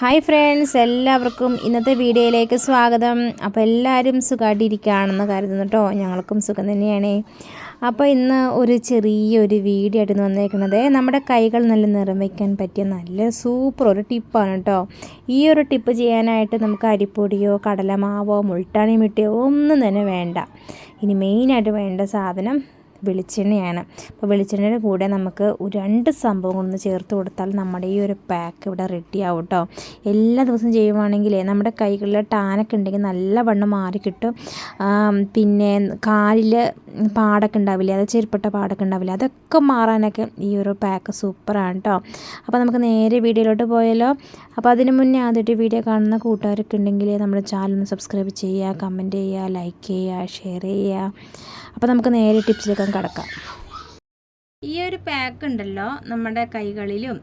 Hi friends എല്ലാവർക്കും ഇന്നത്തെ വീഡിയോയിലേക്ക് സ്വാഗതം. അപ്പോൾ എല്ലാവരും സുഖമായിട്ടിരിക്കുകയാണെന്ന് കരുതുന്നു കേട്ടോ ഞങ്ങൾക്കും സുഖം തന്നെയാണ്. അപ്പോൾ ഇന്ന് ഒരു ചെറിയൊരു വീഡിയോ ആയിട്ട് വന്നേക്കുന്നത് നമ്മുടെ കൈകൾ നല്ല നിറം പറ്റിയ നല്ല സൂപ്പർ ഒരു ടിപ്പാണ് കേട്ടോ ഈ ഒരു ടിപ്പ് ചെയ്യാനായിട്ട് നമുക്ക് അരിപ്പൊടിയോ കടലമാവോ മുൾട്ടാണി മിട്ടിയോ ഒന്നും തന്നെ വേണ്ട. ഇനി മെയിനായിട്ട് വേണ്ട സാധനം വെളിച്ചെണ്ണയാണ്. അപ്പോൾ വെളിച്ചെണ്ണയുടെ കൂടെ നമുക്ക് രണ്ട് സംഭവം ഒന്ന് ചേർത്ത് കൊടുത്താൽ നമ്മുടെ ഈ ഒരു പാക്ക് ഇവിടെ റെഡി ആവും കേട്ടോ എല്ലാ ദിവസവും ചെയ്യുവാണെങ്കിൽ നമ്മുടെ കൈകളിൽ ടാനൊക്കെ ഉണ്ടെങ്കിൽ നല്ല വണ്ണം മാറി കിട്ടും. പിന്നെ കാലിൽ പാടൊക്കെ ഉണ്ടാവില്ലേ അത് ചെരുപ്പട്ട പാടൊക്കെ ഉണ്ടാവില്ലേ അതൊക്കെ മാറാനൊക്കെ ഈ ഒരു പാക്ക് സൂപ്പറാണ് കേട്ടോ അപ്പോൾ നമുക്ക് നേരെ വീഡിയോയിലോട്ട് പോയാലോ. അപ്പോൾ അതിന് മുന്നേ ആദ്യമായിട്ട് വീഡിയോ കാണുന്ന കൂട്ടുകാരൊക്കെ ഉണ്ടെങ്കിൽ നമ്മുടെ ചാനൽ ഒന്ന് സബ്സ്ക്രൈബ് ചെയ്യുക കമന്റ് ചെയ്യുക ലൈക്ക് ചെയ്യുക ഷെയർ ചെയ്യുക. അപ്പോൾ നമുക്ക് നേരെ ടിപ്സിലേക്ക് കിടക്കാം. ഈ ഒരു പാക്ക് ഉണ്ടല്ലോ നമ്മുടെ കൈകളിലും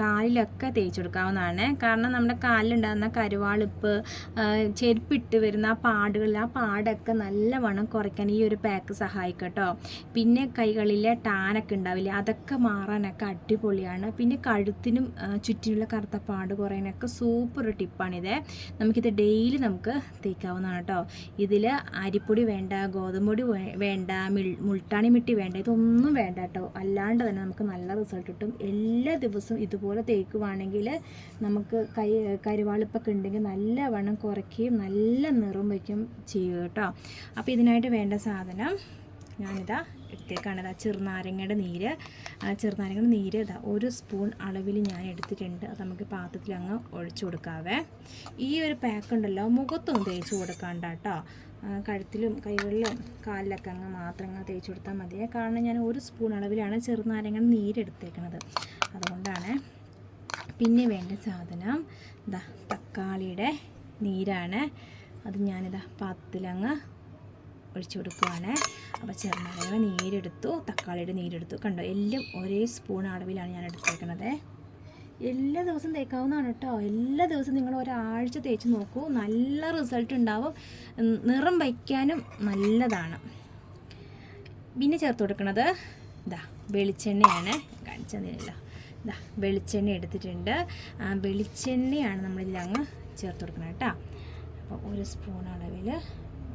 കാലിലൊക്കെ തേച്ച് കൊടുക്കാവുന്നതാണ്. കാരണം നമ്മുടെ കാലിലുണ്ടാകുന്ന കരുവാളിപ്പ് ചെരുപ്പിട്ട് വരുന്ന ആ പാടുകളിൽ ആ പാടൊക്കെ നല്ലവണ്ണം കുറയ്ക്കാൻ ഈ ഒരു പാക്ക് സഹായിക്കട്ടോ പിന്നെ കൈകളിലെ ടാനൊക്കെ ഉണ്ടാവില്ല അതൊക്കെ മാറാനൊക്കെ അടിപൊളിയാണ്. പിന്നെ കഴുത്തിനും ചുറ്റിനുള്ള കറുത്ത പാട് കുറയാനൊക്കെ സൂപ്പർ ടിപ്പാണിത് നമുക്കിത് ഡെയിലി നമുക്ക് തേക്കാവുന്നതാണ് കേട്ടോ. ഇതിൽ അരിപ്പൊടി വേണ്ട ഗോതമ്പൊടി വേണ്ട മുൾട്ടാണി മിട്ടി വേണ്ട ഇതൊന്നും വേണ്ട. കേട്ടോ. അല്ലാണ്ട് തന്നെ നമുക്ക് നല്ല റിസൾട്ട് കിട്ടും. എല്ലാ ദിവസവും ഇതുപോലെ തേക്കുവാണെങ്കിൽ നമുക്ക് കൈ കരുവാളിപ്പൊക്കെ ഉണ്ടെങ്കിൽ നല്ല വണ്ണം കുറയ്ക്കുകയും നല്ല നിറം വയ്ക്കുകയും ചെയ്യും കേട്ടോ. അപ്പോൾ ഇതിനായിട്ട് വേണ്ട സാധനം ഞാനിതാ എടുത്തേക്കാണ്. ഇതാ ചെറുനാരങ്ങയുടെ നീര്. ചെറുനാരങ്ങയുടെ നീര് ഇതാ ഒരു സ്പൂൺ അളവിൽ ഞാൻ എടുത്തിട്ടുണ്ട്. അത് നമുക്ക് പാത്രത്തിൽ അങ്ങ് ഒഴിച്ചു കൊടുക്കാവേ. ഈ ഒരു പാക്ക് ഉണ്ടല്ലോ മുഖത്തൊന്നും തേച്ച് കൊടുക്കാണ്ട കേട്ടോ കഴുത്തിലും കൈകളിലും കാലിലൊക്കെ അങ്ങ് മാത്രം അങ്ങ് തേച്ച് കൊടുത്താൽ മതിയേ കാരണം ഞാൻ ഒരു സ്പൂൺ അളവിലാണ് ചെറുനാരങ്ങയുടെ നീര് എടുത്തേക്കണത്. അതുകൊണ്ടാണ് പിന്നെ വേണ്ട സാധനം ഇതാ തക്കാളിയുടെ നീരാണ്. അത് ഞാനിതാ പാത്രത്തിലങ്ങ് ഒഴിച്ചു കൊടുക്കുവാണ്. അപ്പോൾ ചെറുനാരങ്ങ നീരെടുത്തു തക്കാളിയുടെ നീരെടുത്തു. കണ്ടോ എല്ലാം ഒരേ സ്പൂൺ അളവിലാണ് ഞാൻ എടുത്തേക്കുന്നത് എല്ലാ ദിവസവും തേക്കാവുന്നതാണ് കേട്ടോ. എല്ലാ ദിവസവും നിങ്ങൾ ഒരാഴ്ച തേച്ച് നോക്കൂ. നല്ല റിസൾട്ട് ഉണ്ടാവും. നിറം വയ്ക്കാനും നല്ലതാണ്. പിന്നെ ചേർത്ത് കൊടുക്കുന്നത് ഇതാ വെളിച്ചെണ്ണയാണ്. കാണിച്ചു തന്നില്ലല്ലോ. ഇതാ വെളിച്ചെണ്ണ എടുത്തിട്ടുണ്ട്. വെളിച്ചെണ്ണയാണ് നമ്മളിതിൽ അങ്ങ് ചേർത്ത് കൊടുക്കണം കേട്ടോ. അപ്പോൾ ഒരു സ്പൂൺ അളവിൽ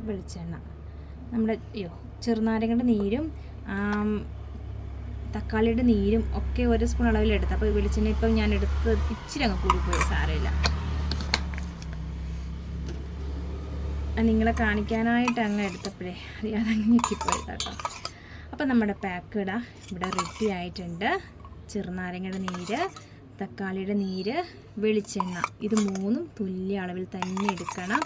വെളിച്ചെണ്ണ. നമ്മുടെ അയ്യോ ചെറുനാരങ്ങയുടെ നീരും തക്കാളിയുടെ നീരും ഒക്കെ ഒരു സ്പൂൺ അളവിൽ എടുത്ത്. അപ്പോൾ വെളിച്ചെണ്ണ ഇപ്പം ഞാൻ എടുത്ത് ഇച്ചിരി അങ്ങ് കൂടിപ്പോയി സാരമില്ല. നിങ്ങളെ കാണിക്കാനായിട്ട് അങ്ങ് എടുത്തപ്പോഴേ അറിയാതെ അങ്ങ് ഞെക്കിപ്പോയി കേട്ടോ. അപ്പം നമ്മുടെ പാക്ക് ഇടാ. ഇവിടെ റെഡി ആയിട്ടുണ്ട്. ചെറുനാരങ്ങയുടെ നീര്. തക്കാളിയുടെ നീര് വെളിച്ചെണ്ണ. ഇത് മൂന്നും തുല്യ അളവിൽ തന്നെ എടുക്കണം.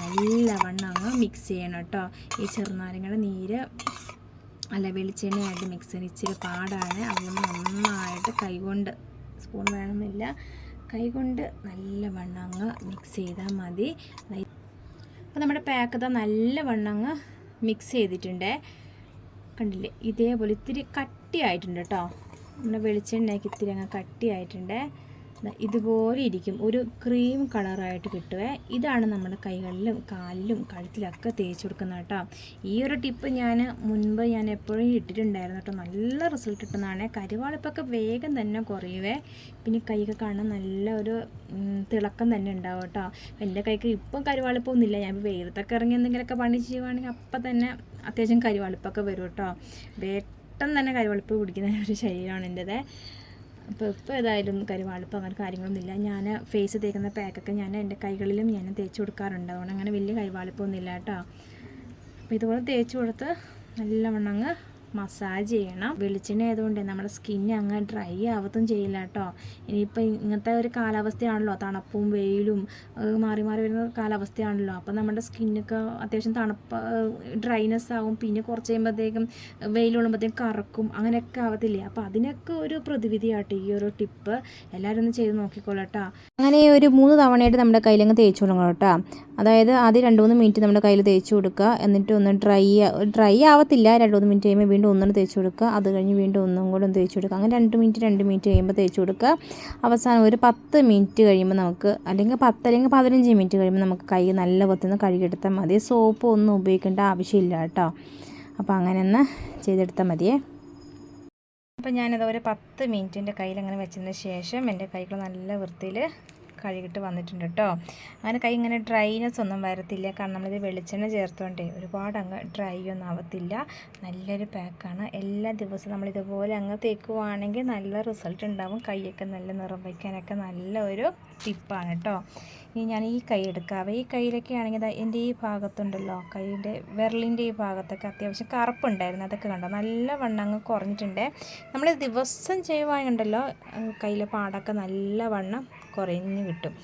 നല്ലവണ്ണം അങ്ങ് മിക്സ് ചെയ്യണം കേട്ടോ ഈ ചെറുനാരങ്ങയുടെ നീര് അല്ല വെളിച്ചെണ്ണയായിട്ട് മിക്സ് ചെയ്യണം. ഇച്ചിരി പാടാണ്. അതുകൊണ്ട് നന്നായിട്ട് കൈകൊണ്ട് സ്പൂൺ വേണമെന്നില്ല. കൈകൊണ്ട് നല്ല വണ്ണങ്ങ് മിക്സ് ചെയ്താൽ മതി. അപ്പോൾ നമ്മുടെ പാക്ക് ഇതാ നല്ല വണ്ണങ്ങ് മിക്സ് ചെയ്തിട്ടുണ്ട്. കണ്ടില്ലേ? ഇതേപോലെ ഇത്തിരി കട്ടിയായിട്ടുണ്ട് കേട്ടോ നമ്മുടെ വെളിച്ചെണ്ണയ്ക്ക് ഇത്തിരി അങ്ങ് കട്ടിയായിട്ടുണ്ട്. ഇതുപോലെ ഇരിക്കും. ഒരു ക്രീം കളറായിട്ട് കിട്ടുവേ. ഇതാണ് നമ്മുടെ കൈകളിലും കാലിലും കഴുത്തിലൊക്കെ തേച്ച് കൊടുക്കുന്നത് കേട്ടോ. ഈ ഒരു ടിപ്പ് ഞാൻ മുൻപ് ഞാൻ എപ്പോഴും ഇട്ടിട്ടുണ്ടായിരുന്നു കേട്ടോ. നല്ല റിസൾട്ട് കിട്ടുന്നതാണ്. കരുവാളിപ്പൊക്കെ വേഗം തന്നെ കുറയുവേ. പിന്നെ കൈക്ക് കാണാൻ നല്ല ഒരു തിളക്കം തന്നെ ഉണ്ടാവും കേട്ടോ. എന്റെ കൈക്ക് ഇപ്പം കരുവാളിപ്പൊന്നുമില്ല ഞാൻ ഇപ്പോൾ വെയിലത്തൊക്കെ ഇറങ്ങി എന്തെങ്കിലുമൊക്കെ പണി ചെയ്യുവാണെങ്കിൽ അപ്പം തന്നെ അത്യാവശ്യം കരുവാളിപ്പൊക്കെ വരും കേട്ടോ. പെട്ടെന്ന് തന്നെ കരുവാളിപ്പ് പിടിക്കുന്ന ഒരു ശരീരമാണ് എന്റെത്. അപ്പോൾ ഇപ്പോൾ ഏതായാലും കരുവാളിപ്പ് അങ്ങനെ കാര്യങ്ങളൊന്നുമില്ല. ഞാൻ ഫേസ് തേക്കുന്ന പാക്കൊക്കെ ഞാൻ എന്റെ കൈകളിലും ഞാൻ തേച്ച് കൊടുക്കാറുണ്ട്. അതുകൊണ്ട് അങ്ങനെ വലിയ കൈവാളിപ്പൊന്നുമില്ല കേട്ടോ. അപ്പോൾ ഇതുപോലെ തേച്ച് കൊടുത്ത് നല്ലവണ്ണം അങ്ങ് മസാജ് ചെയ്യണം. വെളിച്ചെണ്ണ ആയതുകൊണ്ട് നമ്മുടെ സ്കിൻ അങ്ങ് ഡ്രൈ ആവത്തും ചെയ്യില്ല കേട്ടോ. ഇനിയിപ്പോൾ ഇങ്ങനത്തെ ഒരു കാലാവസ്ഥയാണല്ലോ. തണുപ്പും വെയിലും മാറി മാറി വരുന്ന കാലാവസ്ഥയാണല്ലോ. അപ്പോൾ നമ്മുടെ സ്കിന്നൊക്കെ അത്യാവശ്യം തണുപ്പ് ഡ്രൈനെസ് ആവും. പിന്നെ കുറച്ച് കഴിയുമ്പോഴത്തേക്കും വെയിലുള്ളുമ്പോഴത്തേക്കും കറക്കും. അങ്ങനെയൊക്കെ ആവത്തില്ലേ? അപ്പോൾ അതിനൊക്കെ ഒരു പ്രതിവിധിയാട്ടോ. ഈ ഒരു ടിപ്പ് എല്ലാവരും ഒന്ന് ചെയ്ത് നോക്കിക്കോളട്ടോ അങ്ങനെ ഒരു മൂന്ന് തവണയായിട്ട് നമ്മുടെ കയ്യിലങ്ങ് തേച്ച് കൊടുക്കണം കേട്ടോ. അതായത് ആദ്യം രണ്ട് മൂന്ന് മിനിറ്റ് നമ്മുടെ കയ്യിൽ തേച്ച് കൊടുക്കുക. എന്നിട്ട് ഒന്ന് ഡ്രൈ ഡ്രൈ ആവത്തില്ല. രണ്ട് മൂന്ന് മിനിറ്റ് കഴിയുമ്പോൾ വീണ്ടും ഒന്നും തേച്ച് കൊടുക്കുക. അത് കഴിഞ്ഞ് വീണ്ടും ഒന്നും കൂടെ ഒന്ന് തേച്ച് കൊടുക്കുക. അങ്ങനെ രണ്ട് മിനിറ്റ് രണ്ട് മിനിറ്റ് കഴിയുമ്പോൾ തേച്ച് കൊടുക്കുക. അവസാനം ഒരു പത്ത് മിനിറ്റ് കഴിയുമ്പോൾ നമുക്ക് അല്ലെങ്കിൽ പത്ത് അല്ലെങ്കിൽ പതിനഞ്ച് മിനിറ്റ് കഴിയുമ്പോൾ നമുക്ക് കൈ നല്ല പൊത്തുനിന്ന് കഴുകിയെടുത്താൽ മതി. സോപ്പ് ഒന്നും ഉപയോഗിക്കേണ്ട ആവശ്യമില്ല കേട്ടോ. അപ്പോൾ അങ്ങനെ ഒന്ന് ചെയ്തെടുത്താൽ മതിയേ. അപ്പോൾ ഞാനത് ഒരു പത്ത് മിനിറ്റിന്റെ കയ്യിൽ അങ്ങനെ വെച്ചതിന് ശേഷം എന്റെ കൈകൾ നല്ല വൃത്തിയിൽ കഴുകിയിട്ട് വന്നിട്ടുണ്ട് കേട്ടോ. അങ്ങനെ കൈ ഇങ്ങനെ ഡ്രൈനെസ് ഒന്നും വരത്തില്ല. കാരണം നമ്മളിത് വെളിച്ചെണ്ണ ചേർത്തോണ്ടേ ഒരുപാട് അങ്ങ് ഡ്രൈ ഒന്നും ആവത്തില്ല. നല്ലൊരു പാക്കാണ് എല്ലാ ദിവസവും നമ്മളിതുപോലെ അങ്ങ് തേക്കുവാണെങ്കിൽ നല്ല റിസൾട്ട് ഉണ്ടാവും. കൈയൊക്കെ നല്ല നിറം വയ്ക്കാനൊക്കെ നല്ല ഒരു ടിപ്പാണ് കേട്ടോ. ഇനി ഞാൻ ഈ കൈ എടുക്കാവേ ഈ കയ്യിലൊക്കെ ആണെങ്കിൽ എന്റെ ഈ ഭാഗത്തുണ്ടല്ലോ കൈയുടെ വിരലിന്റെ ഈ ഭാഗത്തൊക്കെ അത്യാവശ്യം കറുപ്പുണ്ടായിരുന്നു. അതൊക്കെ കണ്ടോ? നല്ല വണ്ണം അങ്ങ് കുറഞ്ഞിട്ടുണ്ട്. നമ്മൾ ദിവസം ചെയ്യുവാനുണ്ടല്ലോ കയ്യിലെ പാടൊക്കെ നല്ല വണ്ണം കുറഞ്ഞു കിട്ടും.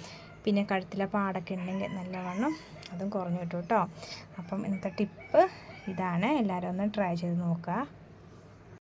പിന്നെ കഴുത്തിലെ പാടൊക്കെ ഉണ്ടെങ്കിൽ നല്ല വണ്ണം അതും കുറഞ്ഞു കിട്ടും കേട്ടോ. അപ്പം ഇന്നത്തെ ടിപ്പ് ഇതാണ്. എല്ലാവരും ഒന്ന് ട്രൈ ചെയ്ത് നോക്കുക.